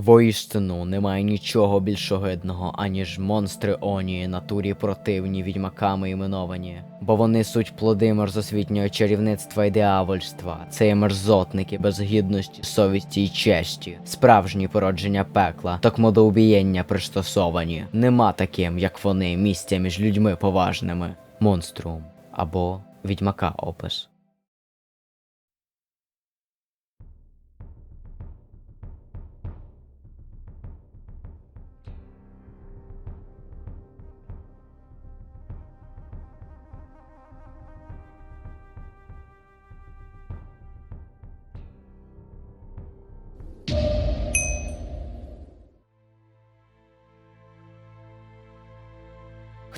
Воістину немає нічого більш огидного, аніж монстри Онії, натурі противні відьмаками іменовані. Бо вони суть плоди мерзосвітнього чарівництва і диявольства. Це є мерзотники без гідності, совісті й честі, справжні породження пекла, токмо до пристосовані. Нема таким, як вони, місця між людьми поважними. Монструм або відьмака опис.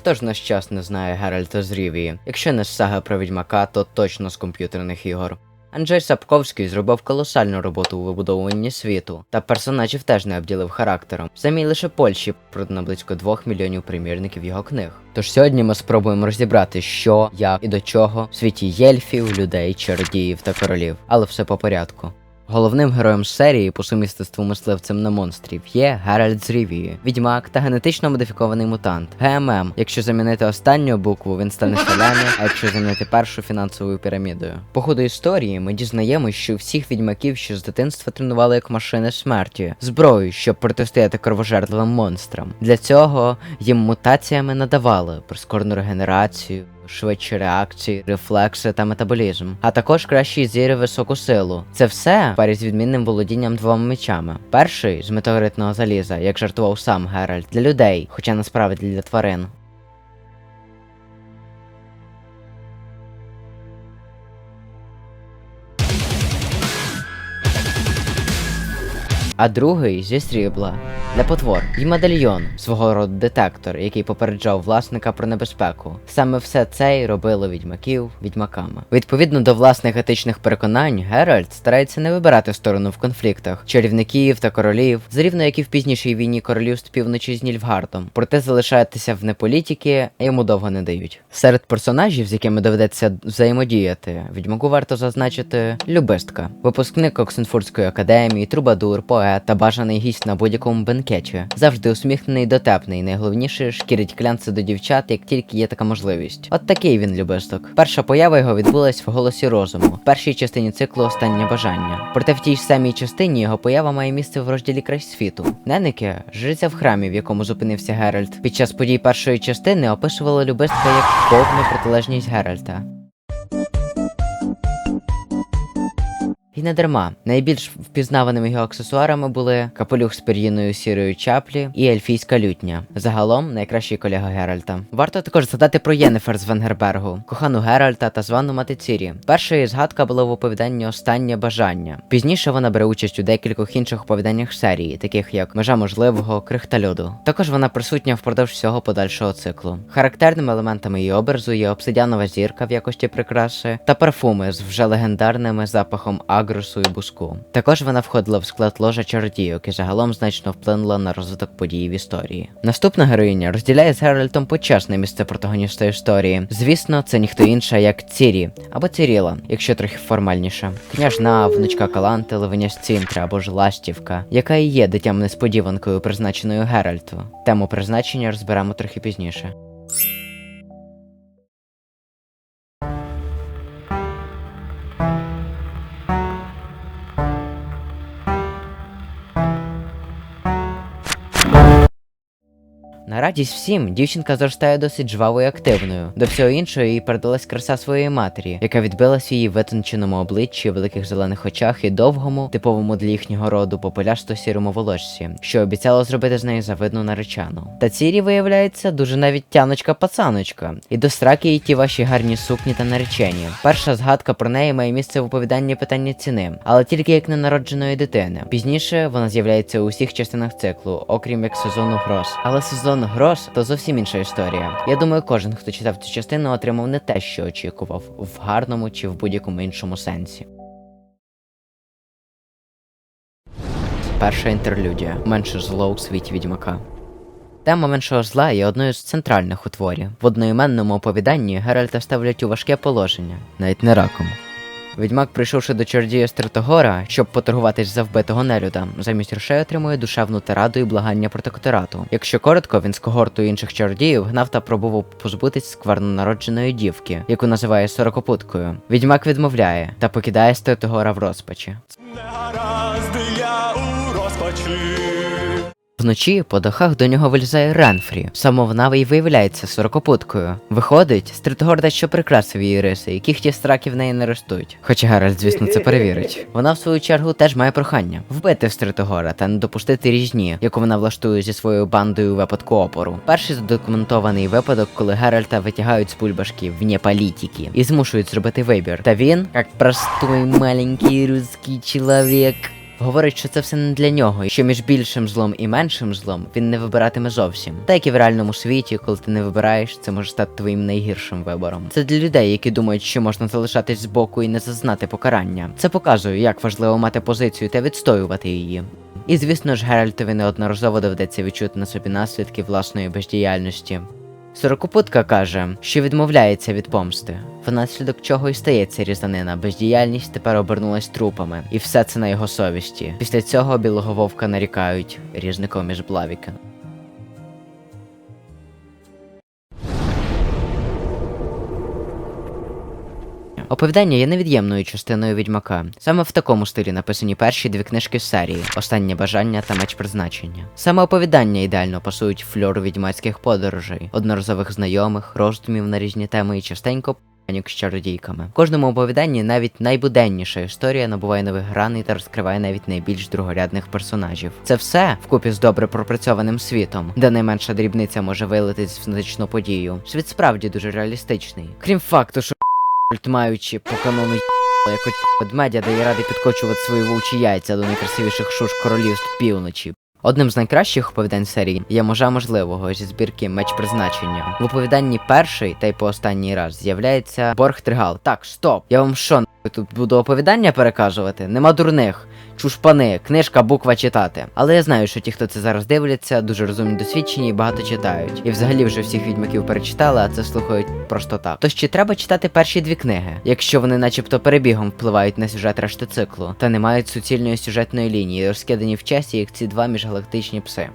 Хто ж наш час не знає Геральта з Рівії? Якщо не з сага про відьмака, то точно з комп'ютерних ігор. Анджей Сапковський зробив колосальну роботу у вибудовуванні світу, та персонажів теж не обділив характером. В самій лише Польщі продано близько 2 мільйонів примірників його книг. Тож сьогодні ми спробуємо розібрати, що, як і до чого в світі єльфів, людей, чародіїв та королів. Але все по порядку. Головним героєм серії по сумісництву мисливцем на монстрів є Геральт з Рівії, відьмак та генетично модифікований мутант. ГММ. Якщо замінити останню букву, він стане селяною, а якщо замінити першу фінансовою пірамідою. По ходу історії ми дізнаємось, що всіх відьмаків, що з дитинства тренували як машини смерті, зброю, щоб протистояти кровожерливим монстрам. Для цього їм мутаціями надавали прискорену регенерацію. Швидші реакції, рефлекси та метаболізм, а також кращий зір високу силу. Це все в парі з відмінним володінням двома мечами. Перший з метеоритного заліза, як жартував сам Геральт, для людей, хоча насправді для тварин. А другий зі срібла для потвор і медальйон, свого роду детектор, який попереджав власника про небезпеку. Саме все це й робило відьмаків відьмаками. Відповідно до власних етичних переконань, Геральт старається не вибирати сторону в конфліктах чарівників та королів, зрівно як і в пізнішій війні королівств півночі з Нільфгардом. Проте залишатися в неполітики йому довго не дають. Серед персонажів, з якими доведеться взаємодіяти, відьмаку варто зазначити любистка, випускник Оксенфурдської академії, трубадур, поет та бажаний гість на будь-якому бенкеті. Завжди усміхнений, дотепний. Найголовніше шкірить клянце до дівчат, як тільки є така можливість. От такий він любисток. Перша поява його відбулась в голосі розуму, в першій частині циклу Останнє бажання. Проте в тій ж самій частині його поява має місце в розділі край світу. Ненеке жриця в храмі, в якому зупинився Геральт. Під час подій першої частини описувала любистка як повну протилежність Геральта. Не дарма. Найбільш впізнаваними його аксесуарами були капелюх з пір'їною сірої чаплі і ельфійська лютня. Загалом найкращий колега Геральта. Варто також згадати про Єнефер з Венгербергу, кохану Геральта та звану мати Цірі. Перша її згадка була в оповіданні Останнє бажання. Пізніше вона бере участь у декількох інших оповіданнях серії, таких як Межа можливого, Крих та льоду. Також вона присутня впродовж всього подальшого циклу. Характерними елементами її образу є обсидіанова зірка в якості прикраси та парфуми з вже легендарними запахом агросу і буску. Також вона входила в склад ложа чародійок і загалом значно вплинула на розвиток подій в історії. Наступна героїня розділяє з Геральтом почесне місце протагоніста історії. Звісно, це ніхто інша, як Цірі або Ціріла, якщо трохи формальніше. Княжна, внучка Каланти, Левеня з Цінтри або ж Ластівка, яка і є дитям несподіванкою, призначеною Геральту. Тему призначення розберемо трохи пізніше. На радість всім, дівчинка зростає досить жвавою і активною. До всього іншого їй передалась краса своєї матері, яка відбилась в її витонченому обличчі, великих зелених очах і довгому, типовому для їхнього роду попелясто сірому волоссі, що обіцяло зробити з неї завидну наречану. Та цірі виявляється дуже навіть тяночка пацаночка, і до страки їй ті ваші гарні сукні та наречені. Перша згадка про неї має місце в оповіданні питання ціни, але тільки як ненародженої дитини. Пізніше вона з'являється у всіх частинах циклу, окрім як сезону гроз. Але сезон гроз то зовсім інша історія. Я думаю, кожен, хто читав цю частину, отримав не те, що очікував, в гарному чи в будь-якому іншому сенсі. Перша інтерлюдія менше зло у світі відьмака. Тема меншого зла є одною з центральних у творі. В одноіменному оповіданні Геральта ставлять у важке положення, навіть не раком. Відьмак, прийшовши до чародія Стратогора, щоб поторгуватись за вбитого нелюда, замість грошей отримує душевну тираду і благання протекторату. Якщо коротко, він з когортою інших чародіїв гнав та пробував позбутись сквернонародженої дівки, яку називає сорокопуткою. Відьмак відмовляє та покидає Стратогора в розпачі. Вночі по дахах до нього вилізає Ренфрі. І виявляється сорокопуткою. Виходить, Стритгор дещо прикрасив її риси, і кіхті страки в неї не ростуть. Хоча Геральт, звісно, це перевірить. Вона, в свою чергу, теж має прохання вбити Стритогора та не допустити ріжні, яку вона влаштує зі своєю бандою випадку опору. Перший задокументований випадок, коли Геральта витягають з бульбашки вне політики і змушують зробити вибір. Та він, як простой маленький русський чоловік, Говорить, що це все не для нього, і що між більшим злом і меншим злом він не вибиратиме зовсім. Так як і в реальному світі, коли ти не вибираєш, це може стати твоїм найгіршим вибором. Це для людей, які думають, що можна залишатись збоку і не зазнати покарання. Це показує, як важливо мати позицію та відстоювати її. І звісно ж, Геральтові неодноразово доведеться відчути на собі наслідки власної бездіяльності. Сорокопутка каже, що відмовляється від помсти, внаслідок чого і стається різанина. Бездіяльність тепер обернулась трупами, і все це на його совісті. Після цього білого вовка нарікають різником із Блавіка. Оповідання є невід'ємною частиною відьмака. Саме в такому стилі написані перші дві книжки з серії Останнє бажання та меч призначення. Саме оповідання ідеально пасують фльору відьмацьких подорожей, одноразових знайомих, роздумів на різні теми і частенько з чародійками. В кожному оповіданні навіть найбуденніша історія набуває нових граней та розкриває навіть найбільш другорядних персонажів. Це все вкупі з добре пропрацьованим світом, де найменша дрібниця може вилитись в значну подію. Світ справді дуже реалістичний. Крім факту, що маючи по канону якось ведмедя, дає ради підкочувати свої вовчі яйця до найкрасивіших шуш королівств півночі. Одним з найкращих оповідань серії є можа можливого зі збірки Меч призначення. В оповіданні перший та й по останній раз з'являється Борг Тригал. Так, стоп! Я вам що тут буду оповідання переказувати? Нема дурних. Чушпани, книжка, буква читати. Але я знаю, що ті, хто це зараз дивляться, дуже розумні, досвідчені і багато читають. І взагалі вже всіх відьмаків перечитали, а це слухають просто так. Тож чи треба читати перші дві книги, якщо вони, начебто, перебігом впливають на сюжет решти циклу, та не мають суцільної сюжетної лінії, розкидані в часі, як ці два міжгалактичні пси.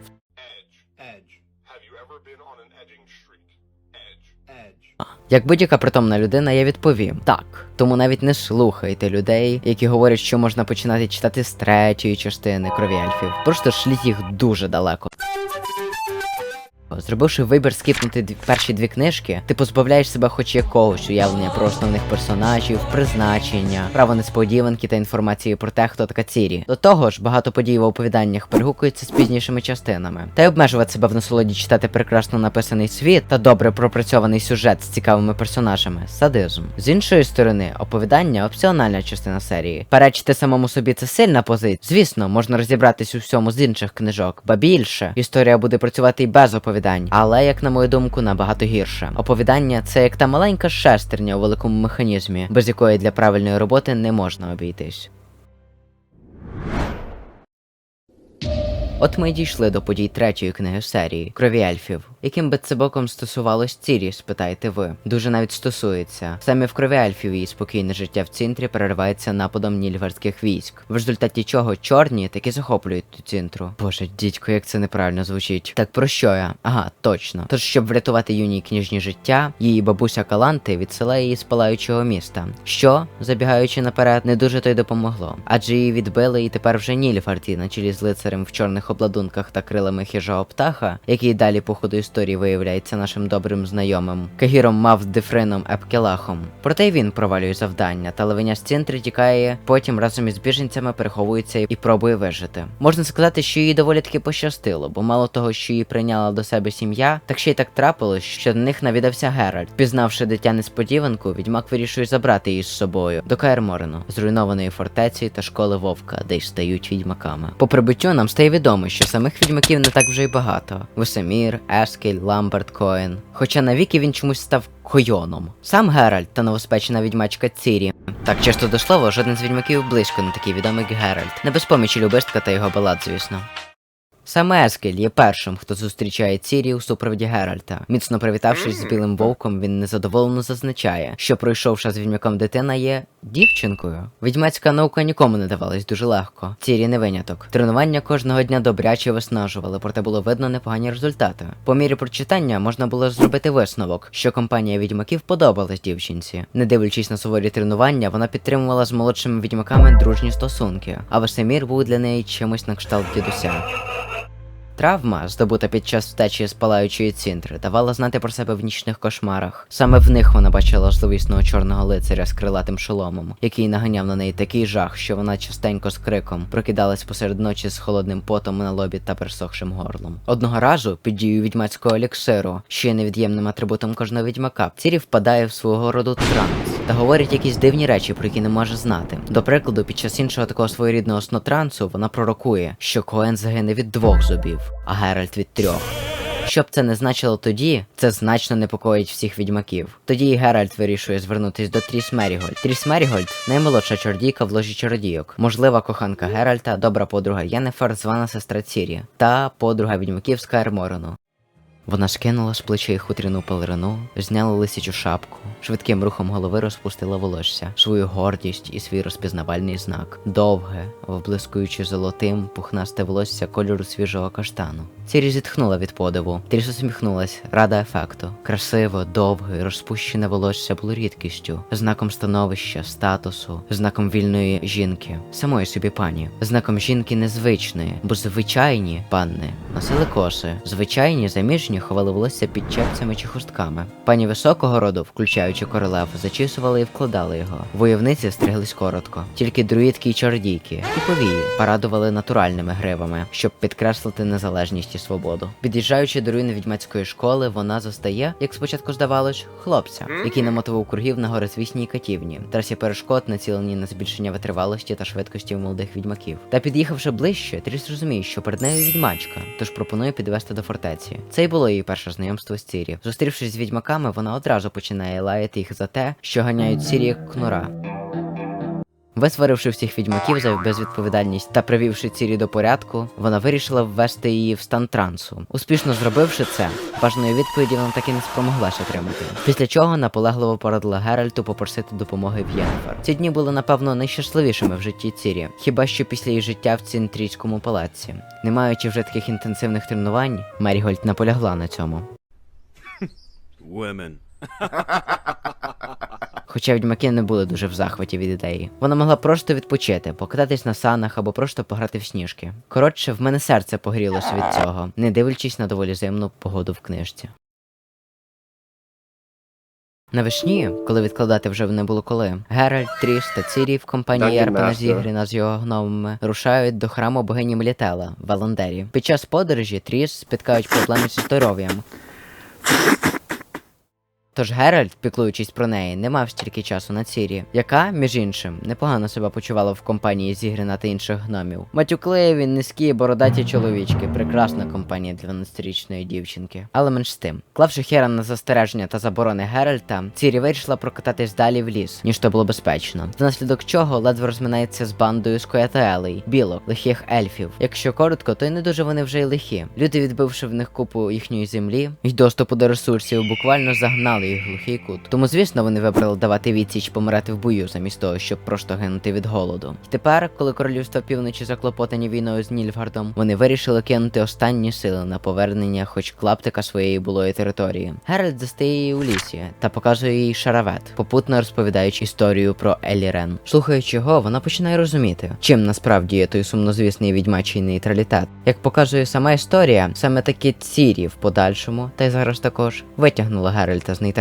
Як будь-яка притомна людина, я відповім так. Тому навіть не слухайте людей, які говорять, що можна починати читати з третьої частини крові ельфів. Просто шліть їх дуже далеко. Зробивши вибір скіпнути дві, перші дві книжки, ти позбавляєш себе хоч якогось уявлення про основних персонажів, призначення, право несподіванки та інформації про те, хто така Цірі. До того ж, багато подій в оповіданнях перегукуються з пізнішими частинами. Та й обмежувати себе в насолоді читати прекрасно написаний світ та добре пропрацьований сюжет з цікавими персонажами садизм. З іншої сторони, оповідання опціональна частина серії. Перечити самому собі це сильна позиція. Звісно, можна розібратись у всьому з інших книжок, ба більше історія буде працювати і без оповідань, але, як на мою думку, набагато гірше. Оповідання це як та маленька шестерня у великому механізмі, без якої для правильної роботи не можна обійтись. От ми дійшли до подій третьої книги серії Крові ельфів. Яким би це боком стосувалось Цірі, спитаєте ви. Дуже навіть стосується. Саме в крові ельфів її спокійне життя в центрі переривається нападом нільфарських військ, в результаті чого чорні таки захоплюють ту центру. Боже, дідько, як це неправильно звучить. Так про що я? Ага, точно. Тож, щоб врятувати юній княжні життя, її бабуся Каланти відсилає її з палаючого міста. Що, забігаючи наперед, не дуже то й допомогло. Адже її відбили і тепер вже Нільфарті на чолі з лицарем в чорних обладунках та крилами хижого птаха, який далі по ходу історії виявляється нашим добрим знайомим, Кагіром мав Дефрином Епкелахом. Проте й він провалює завдання, та левеня з центрі тікає, потім разом із біженцями переховується і пробує вижити. Можна сказати, що їй доволі таки пощастило, бо мало того, що її прийняла до себе сім'я, так ще й так трапилось, що до них навідався Геральт. Пізнавши дитя несподіванку, відьмак вирішує забрати її з собою до Каерморену, зруйнованої фортеці та школи Вовка, де й стають відьмаками. По прибуттю нам стає відомо, що самих відьмаків не так вже й багато: Весемір, Ескель, Ламберт, Коен. Хоча навіки він чомусь став койоном. Сам Геральт та новоспечена відьмачка Цірі. Так часто до слова, жоден з відьмаків близько не такий відомий, як Геральт. Не без помічі любистка та його балад, звісно. Саме Ескель є першим, хто зустрічає Цірі у супроводі Геральта. Міцно привітавшись з білим вовком, він незадоволено зазначає, що пройшовша з відьмаком дитина є дівчинкою. Відьмацька наука нікому не давалась дуже легко. Цірі не виняток. Тренування кожного дня добряче виснажували, проте було видно непогані результати. По мірі прочитання можна було зробити висновок, що компанія відьмаків подобалась дівчинці. Не дивлячись на суворі тренування, вона підтримувала з молодшими відьмаками дружні стосунки, а Весемір був для неї чимось на кшталт дідуся. Травма, здобута під час втечі з палаючої цінтри, давала знати про себе в нічних кошмарах. Саме в них вона бачила зловісного чорного лицаря з крилатим шоломом, який наганяв на неї такий жах, що вона частенько з криком прокидалась посеред ночі з холодним потом на лобі та пересохшим горлом. Одного разу, під дією відьмацького еліксиру, є невід'ємним атрибутом кожного відьмака, Цірі впадає в свого роду транс та говорить якісь дивні речі, про які не може знати. До прикладу, під час іншого такого своєрідного снотрансу вона пророкує, що Коен загине від двох зубів, а Геральт від трьох. Що б це не значило тоді, це значно непокоїть всіх відьмаків. Тоді і Геральт вирішує звернутись до Тріс Мерігольд. Тріс Мерігольд наймолодша чордійка в ложі чародійок, можлива коханка Геральта, добра подруга Єнефер, звана сестра Цірі, та подруга відьмаків з Каерморену. Вона скинула з плечей хутряну пелерину, зняла лисячу шапку, швидким рухом голови розпустила волосся, свою гордість і свій розпізнавальний знак. Довге, вблискуючи золотим, пухнасте волосся кольору свіжого каштану. Цірі зітхнула від подиву. Тріс усміхнулась, рада ефекту. Красиво, довге, розпущене волосся було рідкістю, знаком становища, статусу, знаком вільної жінки, самої собі пані, знаком жінки незвичної, бо звичайні панни носили коси, звичайні заміжні ховали волосся під чепцями чи хустками. Пані високого роду, включаючи королев, зачісували і вкладали його. Войовниці стриглись коротко, тільки друїдки й чародійки, і повії порадували натуральними гривами, щоб підкреслити незалежність і свободу. Під'їжджаючи до руїни відьмацької школи, вона застає, як спочатку здавалось, хлопця, який намотував кругів на горизвісній катівні, трасі перешкод, націлені на збільшення витривалості та швидкості молодих відьмаків. Та під'їхавши ближче, Тріс розуміє, що перед нею відьмачка, тож пропонує підвести до фортеці. Це й було її перше знайомство з Цірі. Зустрівшись з відьмаками, вона одразу починає лаяти їх за те, що ганяють Цірі як кнура. Висваривши всіх відьмаків за безвідповідальність та привівши Цірі до порядку, вона вирішила ввести її в стан трансу. Успішно зробивши це, бажаної відповіді вона так і не спромоглася отримати. Після чого наполегливо порадила Геральту попросити допомоги в Єнефер. Ці дні були напевно найщасливішими в житті Цірі, хіба що після її життя в центрійському палаці. Не маючи вже таких інтенсивних тренувань, Мерігольд наполягла на цьому. Women. Хоча відьмаки не були дуже в захваті від ідеї. Вона могла просто відпочити, покататись на санах або просто пограти в сніжки. Коротше, в мене серце погрілося від цього, не дивлячись на доволі зимну погоду в книжці. Навесні, коли відкладати вже не було коли, Геральт, Тріс та Цірі в компанії нащо? Зігріна з його гномами рушають до храму богині Млітела в Аландері. Під час подорожі Тріс спіткають проблеми зі здоров'ям. Тож Геральт, піклуючись про неї, не мав стільки часу на Цірі, яка, між іншим, непогано себе почувала в компанії Зігріна та інших гномів. Матюкливі, низькі, бородаті чоловічки, прекрасна компанія 12-річної дівчинки. Але менш з тим, клавши Хера на застереження та заборони Геральта, Цірі вирішила прокататись далі в ліс, ніж то було безпечно. Внаслідок чого ледве розминається з бандою скоятелей, білок, лихих ельфів. Якщо коротко, то й не дуже вони вже й лихі. Люди, відбивши в них купу їхньої землі й доступу до ресурсів, буквально загнали в глухий кут. Тому, звісно, вони вибрали давати відсіч помирати в бою, замість того, щоб просто гинути від голоду. І тепер, коли королівство півночі заклопотані війною з Нільфгардом, вони вирішили кинути останні сили на повернення хоч клаптика своєї булої території. Геральт застає її у лісі та показує їй шаравет, попутно розповідаючи історію про Елірен. Слухаючи його, вона починає розуміти, чим насправді є той сумнозвісний відьмачий нейтралітет. Як показує сама історія, саме таки Цірі в подальшому, та й зараз також, витягнула Геральта з нейтралітету.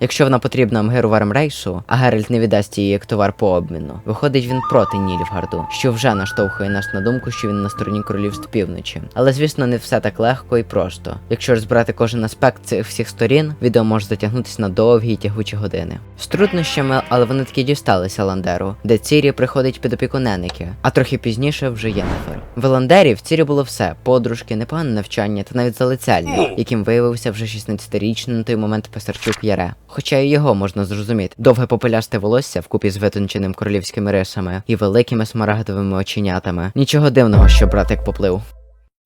Якщо вона потрібна Амгеру Вармрейсу, а Геральт не віддасть її як товар по обміну, виходить він проти Нільфгарду, що вже наштовхує нас на думку, що він на стороні королівств півночі. Але звісно, не все так легко і просто. Якщо розбирати кожен аспект цих всіх сторін, відео може затягнутися на довгі й тягучі години. З труднощами, але вони таки дісталися Ландеру, де Цірі приходить під опіку Неники, а трохи пізніше вже Єнефер. В Ландері в Цірі було все: подружки, непогане навчання та навіть залицяльник, яким виявився вже 16-річний на той момент писарчук Яре. Хоча і його можна зрозуміти. Довге попелясте волосся вкупі з витонченим королівськими рисами і великими смарагдовими оченятами. Нічого дивного, що братик поплив.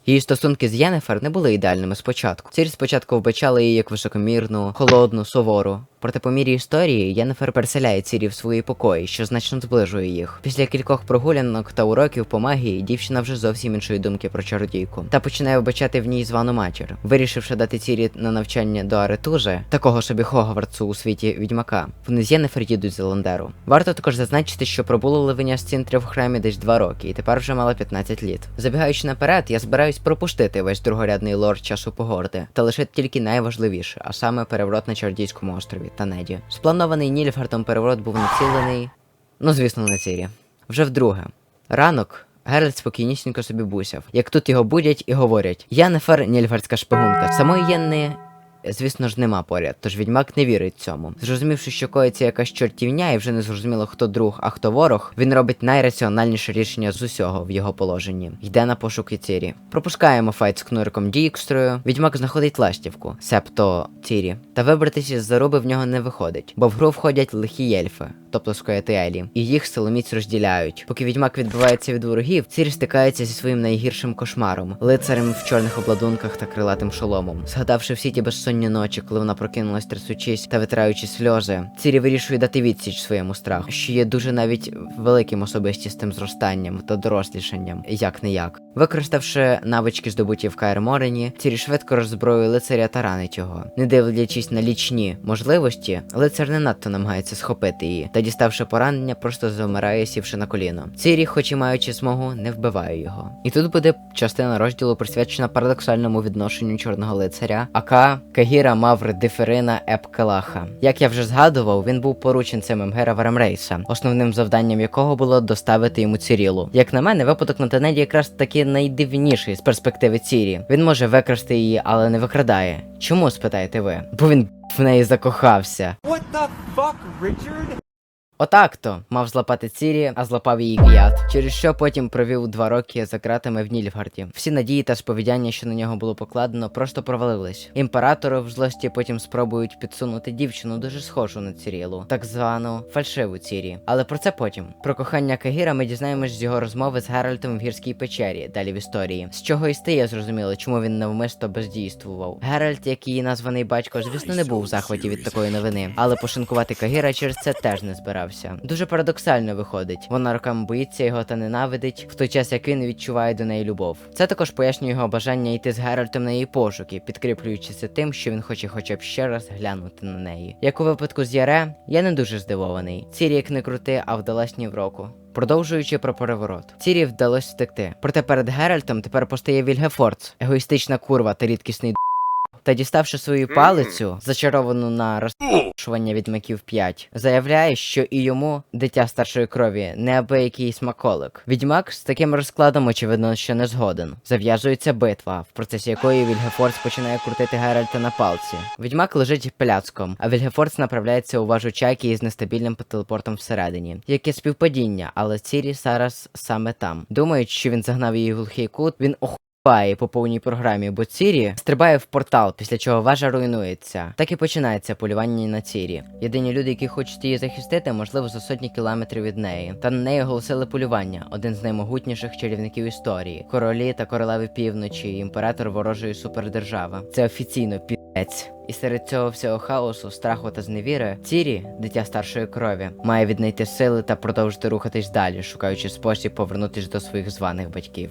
Її стосунки з Єнефер не були ідеальними спочатку. Цірі спочатку вбачали її як високомірну, холодну, сувору. Проте по мірі історії Єнефер переселяє Цірі в свої покої, що значно зближує їх. Після кількох прогулянок та уроків по магії дівчина вже зовсім іншої думки про чародійку та починає вбачати в ній звану матір. Вирішивши дати Цірі на навчання до Аретуже, такого собі Хогвартсу у світі відьмака, вони з Єнефер їдуть за Ландеру. Варто також зазначити, що пробула ливеня з цінтрів в храмі десь 2 роки, і тепер вже мала 15 літ. Забігаючи наперед, я збираюсь пропустити весь другорядний лор часу погорди, та лише тільки найважливіше, а саме переворот на Чордійському острові та Неді. Спланований Нільфгартом переворот був націлений. Ну, звісно, на цірі. Вже вдруге. Ранок. Геральт спокійнісінько собі бусяв. Як тут його будять і говорять: Я нефер нільфардська шпигунка. Самої Єнни, звісно ж, нема поряд, тож відьмак не вірить цьому. Зрозумівши, що коїться якась чортівня, і вже не зрозуміло, хто друг, а хто ворог, він робить найраціональніше рішення з усього в його положенні. Йде на пошуки Цірі. Пропускаємо файт з кнуриком Дікстрою. Відьмак знаходить ластівку, септо Цірі. Та вибратися з заруби в нього не виходить, бо в гру входять лихі єльфи, тобто скоятелі, і їх силоміць розділяють. Поки відьмак відбивається від ворогів, Цірі стикається зі своїм найгіршим кошмаром, лицарем в чорних обладунках та крилатим шоломом. Згадавши всі ті безсонні ночі, коли вона прокинулась трясучись та витираючи сльози, Цірі вирішує дати відсіч своєму страху, що є дуже навіть великим особистістим зростанням та дорослішанням, як не як. Використавши навички, здобуті в Каер Морені, Цірі швидко роззброює лицаря та ранить його. Не дивлячись на лічні можливості, лицар не надто намагається схопити її, та діставши поранення, просто завмирає, сівши на коліно. Цірі, хоч і маючи змогу, не вбиває його. І тут буде частина розділу присвячена парадоксальному відношенню чорного лицаря, ака Кагіра Мавр Диферина Епкалаха. Як я вже згадував, він був порученцем Емгера Варемрейса, основним завданням якого було доставити йому Цірілу. Як на мене, випадок на Тенеді якраз таки найдивніший з перспективи Цірі. Він може викрасти її, але не викрадає. Чому спитаєте ви? Бо він в неї закохався. What the fuck, Richard? Отак то мав злапати Цірі, а злапав її Гвіат, через що потім провів два роки за ґратами в Нільфгарді. Всі надії та сповідання, що на нього було покладено, просто провалились. Імператори в злості потім спробують підсунути дівчину дуже схожу на Цірілу, так звану фальшиву Цірі. Але про це потім. Про кохання Кагіра ми дізнаємось з його розмови з Геральтом в гірській печері, далі в історії. З чого і стає зрозуміло, чому він навмисто бездійствував. Геральт, як її названий батько, звісно, не був в захваті від такої новини, але пошинкувати Кагіра через це теж не збирався. Дуже парадоксально виходить. Вона роками боїться його та ненавидить, в той час як він відчуває до неї любов. Це також пояснює його бажання йти з Геральтом на її пошуки, підкріплюючися тим, що він хоче хоча б ще раз глянути на неї. Як у випадку з Яре, я не дуже здивований. Цірі як не крути, а вдалась ні в року. Продовжуючи про переворот, Цірі вдалося втекти. Проте перед Геральтом тепер постає Вільгефордс, егоїстична курва та рідкісний д***. Та діставши свою палицю, зачаровану на розшування відьмаків 5, заявляє, що і йому, дитя старшої крові, неабиякий смаколик. Відьмак з таким розкладом, очевидно, що не згоден. Зав'язується битва, в процесі якої Вільгефордс починає крутити Геральта на палці. Відьмак лежить пляцком, а Вільгефордс направляється у важу чайки із нестабільним телепортом всередині. Яке співпадіння, але Цірі зараз саме там. Думають, що він загнав її в глухий кут, він оху. Бає по повній програмі, бо Цірі стрибає в портал, після чого важа руйнується. Так і починається полювання на Цірі. Єдині люди, які хочуть її захистити, можливо, за сотні кілометрів від неї. Та на неї оголосили полювання, один з наймогутніших чарівників історії. Королі та королеви півночі, імператор ворожої супердержави. Це офіційно піць. І серед цього всього хаосу, страху та зневіри, Цірі, дитя старшої крові, має віднайти сили та продовжити рухатись далі, шукаючи спосіб повернутись до своїх званих батьків.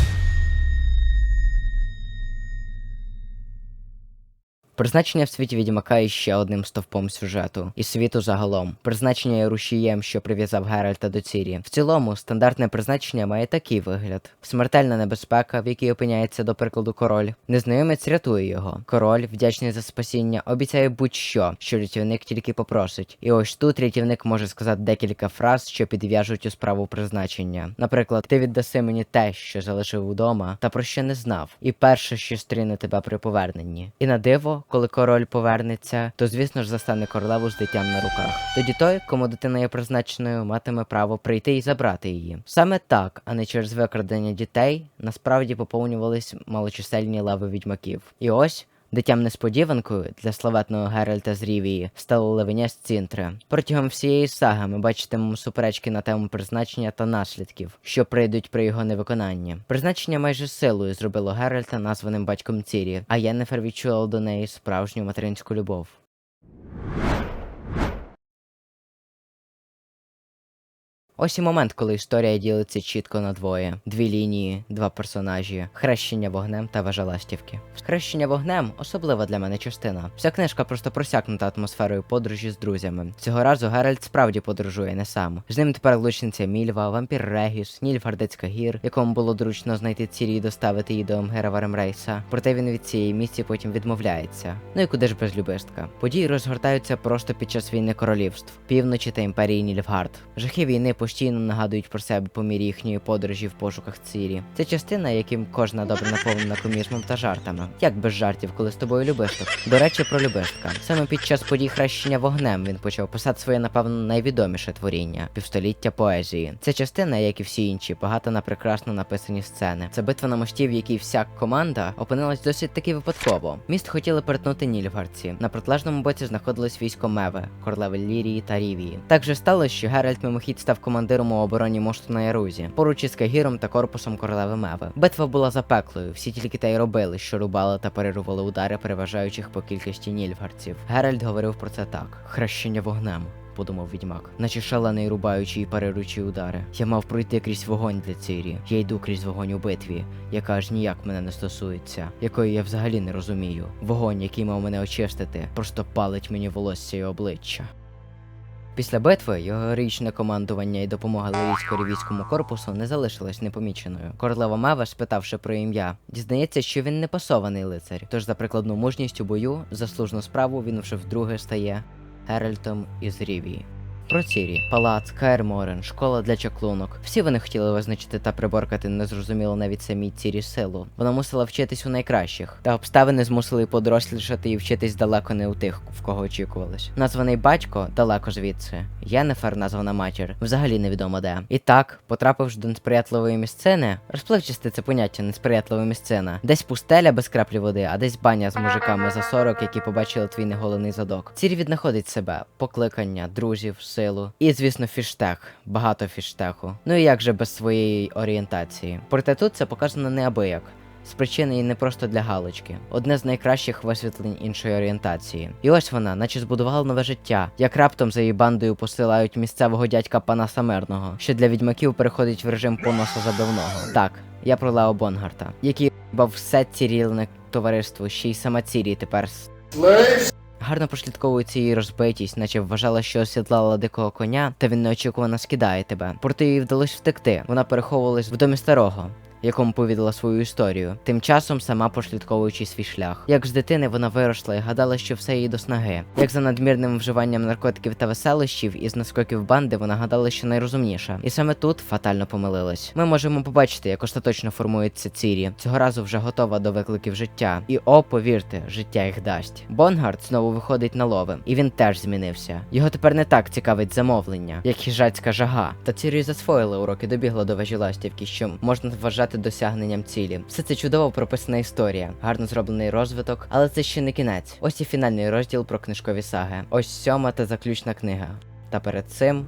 Призначення в світі відьмака є ще одним стовпом сюжету і світу загалом. Призначення є рушієм, що прив'язав Геральта до Цірі. В цілому, стандартне призначення має такий вигляд: смертельна небезпека, в якій опиняється, до прикладу, король. Незнайомець рятує його. Король, вдячний за спасіння, обіцяє будь-що, що рятівник тільки попросить. І ось тут рятівник може сказати декілька фраз, що підв'яжуть у справу призначення. Наприклад, ти віддаси мені те, що залишив удома, та про що не знав. І перше, що стріне тебе при поверненні. І на диво, коли король повернеться, то звісно ж застане королеву з дитям на руках. Тоді той, кому дитина є призначеною, матиме право прийти і забрати її. Саме так, а не через викрадення дітей, насправді поповнювались малочисельні лави відьмаків. І ось. Дитям несподіванкою для славетного Геральта з Рівії стало левеня з Цінтри. Протягом всієї саги ми бачитимемо суперечки на тему призначення та наслідків, що прийдуть при його невиконанні. Призначення майже силою зробило Геральта названим батьком Цірі, а Єнефер відчула до неї справжню материнську любов. Ось і момент, коли історія ділиться чітко на двоє: дві лінії, два персонажі, хрещення вогнем та вежа ластівки. Хрещення вогнем особлива для мене частина. Вся книжка просто просякнута атмосферою подорожі з друзями. Цього разу Геральт справді подорожує не сам. З ним тепер лучниця Мільва, вампір Регіс, Нільфгардецька гір, якому було доручно знайти цілі і доставити її до Омгера Варемрейса. Проте він від цієї місії потім відмовляється. Ну і куди ж без любистка? Події розгортаються просто під час війни королівств, півночі та імперії Нільфгард. Жахи війни постійно нагадують про себе по мірі їхньої подорожі в пошуках цілі. Це частина, яким кожна добре наповнена комізмом та жартами. Як без жартів, коли з тобою любисток. До речі, про любистка. Саме під час подій хрещення вогнем він почав писати своє, напевно, найвідоміше творіння півстоліття поезії. Це частина, як і всі інші, багата на прекрасно написані сцени. Це битва на мості, в якій вся команда опинилась досить таки випадково. Міст хотіли перетнути Нільфгардці. На протилежному боці знаходилось військо Меве, королеви Лірії та Рівії. Так же сталося, що Геральт мимохідь став командиром у обороні мосту на Ярузі, поруч із Кагіром та корпусом королеви Меви. Битва була запеклою, всі тільки те й робили, що рубали та перерубали удари переважаючих по кількості нільфгардців. Геральт говорив про це так: хрещення вогнем. Подумав відьмак, наче шалений рубаючий і переручий удари. Я мав пройти крізь вогонь для Цирі. Я йду крізь вогонь у битві, яка аж ніяк мене не стосується, якої я взагалі не розумію. Вогонь, який мав мене очистити, просто палить мені волосся і обличчя. Після битви його героїчне командування і допомога лирійсько-рівійському корпусу не залишилась непоміченою. Королева Мева, спитавши про ім'я, дізнається, що він не пасований лицар. Тож за прикладну мужність у бою, заслужну справу він вже вдруге стає Геральтом із Рівії. Про Цірі, палац, Каерморен, школа для чаклунок. Всі вони хотіли визначити та приборкати незрозуміло навіть самій Цірі силу. Вона мусила вчитись у найкращих, та обставини змусили подорослішати і вчитись далеко не у тих, в кого очікувалось. Названий батько далеко звідси. Єнефер, названа матір, взагалі невідомо де. І так, потрапивши до несприятливої місцини, розпливчасте це поняття несприятлива місцина. Десь пустеля без краплі води, а десь баня з мужиками за 40, які побачили твій неголений задок. Цірі віднаходить себе, покликання, друзів, силу. І, звісно, фіштех. Багато фіштеху. Ну і як же без своєї орієнтації. Проте тут це показано неабияк. Спричинений не просто для галочки, одне з найкращих висвітлень іншої орієнтації. І ось вона, наче збудувала нове життя, як раптом за її бандою посилають місцевого дядька пана Самерного, що для відьмаків переходить в режим поноса забивного. Так, я про Лео Бонгарта, який бав все цірільне товариство, ще й сама Цірі тепер Гарно прослідковується її розбитість, наче вважала, що осідлала дикого коня, та він неочікувано скидає тебе. Проте їй вдалося втекти. Вона переховувалась в домі старого. Якому повідала свою історію, тим часом сама прослідковуючи свій шлях. Як з дитини вона виросла і гадала, що все їй до снаги. Як за надмірним вживанням наркотиків та веселощів із наскоків банди вона гадала, що найрозумніша. І саме тут фатально помилилась. Ми можемо побачити, як остаточно формується Цірі. Цього разу вже готова до викликів життя. І о, повірте, життя їх дасть. Бонгард знову виходить на лови, і він теж змінився. Його тепер не так цікавить замовлення, як хижацька жага. Та Цірі засвоїла уроки, добігла до вежі ластівки, що можна вважати досягненням цілі. Все це чудово прописана історія, гарно зроблений розвиток, але це ще не кінець. Ось і фінальний розділ про книжкові саги. Ось сьома та заключна книга. Та перед цим.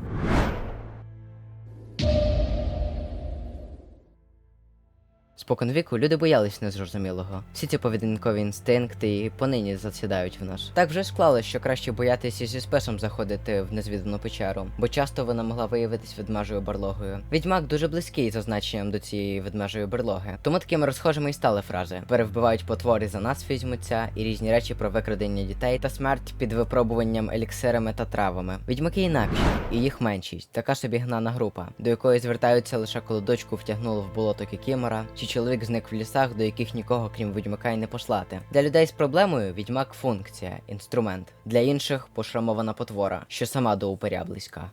Споконвіку люди боялись незрозумілого. Всі ці поведінкові інстинкти і понині засідають в нас. Так вже склалось, що краще боятися зі спесом заходити в незвідану печеру, бо часто вона могла виявитись ведмежою барлогою. Відьмак дуже близький за значенням до цієї ведмежої берлоги. Тому такими розхожими і стали фрази: перевбивають потвори за нас візьмуться, і різні речі про викрадення дітей та смерть під випробуванням еліксирами та травами. Відьмаки інакші, і їх меншість, така собі гнана група, до якої звертаються лише коли дочку втягнули в болото Кікімора, чи чоловік зник в лісах, до яких нікого, крім відьмака, й не послати. Для людей з проблемою відьмак функція, інструмент. Для інших пошрамована потвора, що сама до упиря близька.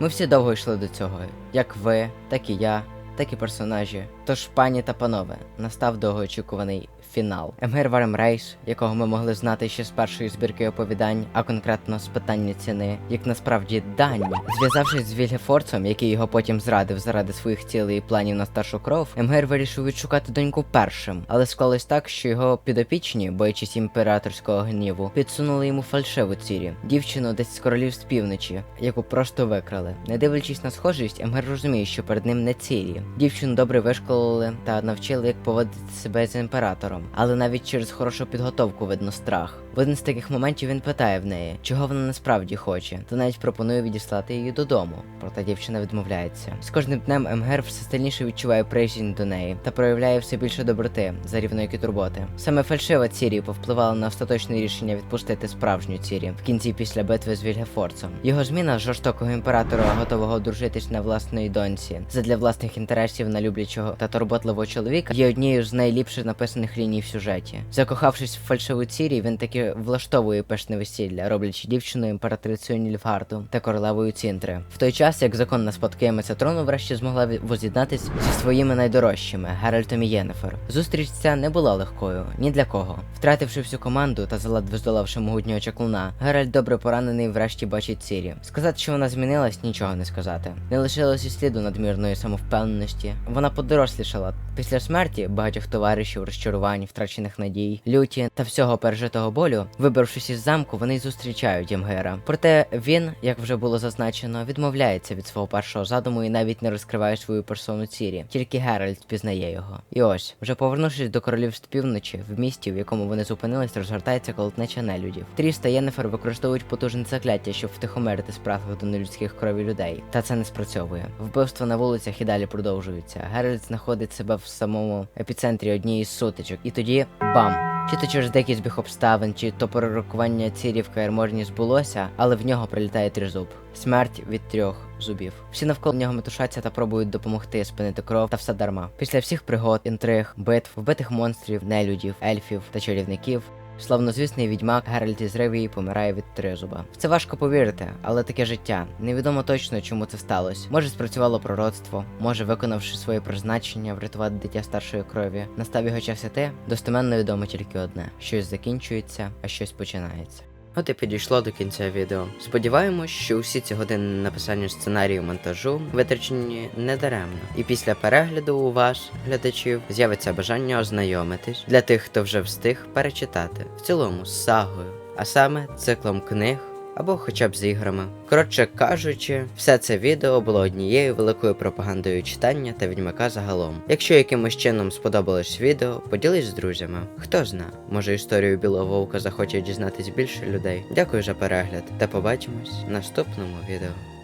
Ми всі довго йшли до цього, як ви, так і я, так і персонажі, Тож, пані та панове, настав довгоочікуваний фінал. Емгер Варем Рейс, якого ми могли знати ще з першої збірки оповідань, а конкретно з питання ціни, як насправді дані. Зв'язавшись з Вільгефорцем, який його потім зрадив заради своїх цілей і планів на старшу кров, Емгер вирішив відшукати доньку першим, але склалось так, що його підопічні, боячись імператорського гніву, підсунули йому фальшиву цірі, дівчину десь з королів з півночі, яку просто викрали. Не дивлячись на схожість, Емгер розуміє, що перед ним не цірі. Дівчину добре вишколили та навчили, як поводити себе з імператором, але навіть через хорошу підготовку видно страх. В один з таких моментів він питає в неї, чого вона насправді хоче, та навіть пропонує відіслати її додому. Проте дівчина відмовляється. З кожним днем Емгер все сильніше відчуває приязнь до неї та проявляє все більше доброти за рівно як і турботи. Саме фальшива Цірі повпливала на остаточне рішення відпустити справжню Цірі в кінці після битви з Вільгефорцем. Його зміна жорстокого імператора, готового одружитись на власної доньці, задля власних інтересів на люблячого та турботливого чоловіка, є однією з найліпше написаних ліній в сюжеті. Закохавшись в фальшиву Цірі, він таки влаштовує пишне весілля, роблячи дівчину імператрицею Нільфгарду та королевою Цінтри. В той час, як законна спадкоємиця трону врешті змогла воз'єднатись зі своїми найдорожчими Геральтом і Єнефер. Зустріч ця не була легкою ні для кого. Втративши всю команду та заледве здолавши могутнього чаклуна, Геральт добре поранений врешті бачить Цірі. Сказати, що вона змінилась, нічого не сказати. Не лишилось і сліду надмірної самовпевненості. Вона подорослішала. Після смерті багатьох товаришів, розчарувань, втрачених надій, люті та всього пережитого болю, вибравшись із замку, вони зустрічають Ємгера. Проте він, як вже було зазначено, відмовляється від свого першого задуму і навіть не розкриває свою персону Цірі. Тільки Геральт пізнає його. І ось, вже повернувшись до королівств півночі, в місті, в якому вони зупинились, розгортається колотнеча нелюдів. Тріс та Єнефер використовують потужне закляття, щоб втихомирити спраглих до нелюдських крові людей. Та це не спрацьовує. Вбивства на вулицях і далі продовжуються. Геральт знаходить себе в самому епіцентрі однієї з сутичок, і тоді бам! Чи то через деякий збіг обставин, чи то пророкування цірів Каєрморні збулося, але в нього прилітає тризуб. Смерть від трьох зубів. Всі навколо нього метушаться та пробують допомогти спинити кров, та все дарма. Після всіх пригод, інтриг, битв, вбитих монстрів, нелюдів, ельфів та чарівників. Славнозвісний відьмак Геральт із Ривії помирає від тризуба. В це важко повірити, але таке життя. Невідомо точно, чому це сталося. Може, спрацювало пророцтво, може, виконавши своє призначення, врятувати дитя старшої крові. Настав його час іти. Достеменно відомо тільки одне: щось закінчується, а щось починається. От і підійшло до кінця відео. Сподіваємось, що усі ці години написання сценарію монтажу витрачені недаремно. І після перегляду у вас, глядачів, з'явиться бажання ознайомитись для тих, хто вже встиг перечитати в цілому з сагою, а саме циклом книг. Або хоча б з іграми. Коротше кажучи, все це відео було однією великою пропагандою читання та відьмака загалом. Якщо якимось чином сподобалось відео, поділись з друзями. Хто зна, може історію білого вовка захоче дізнатись більше людей. Дякую за перегляд та побачимось в наступному відео.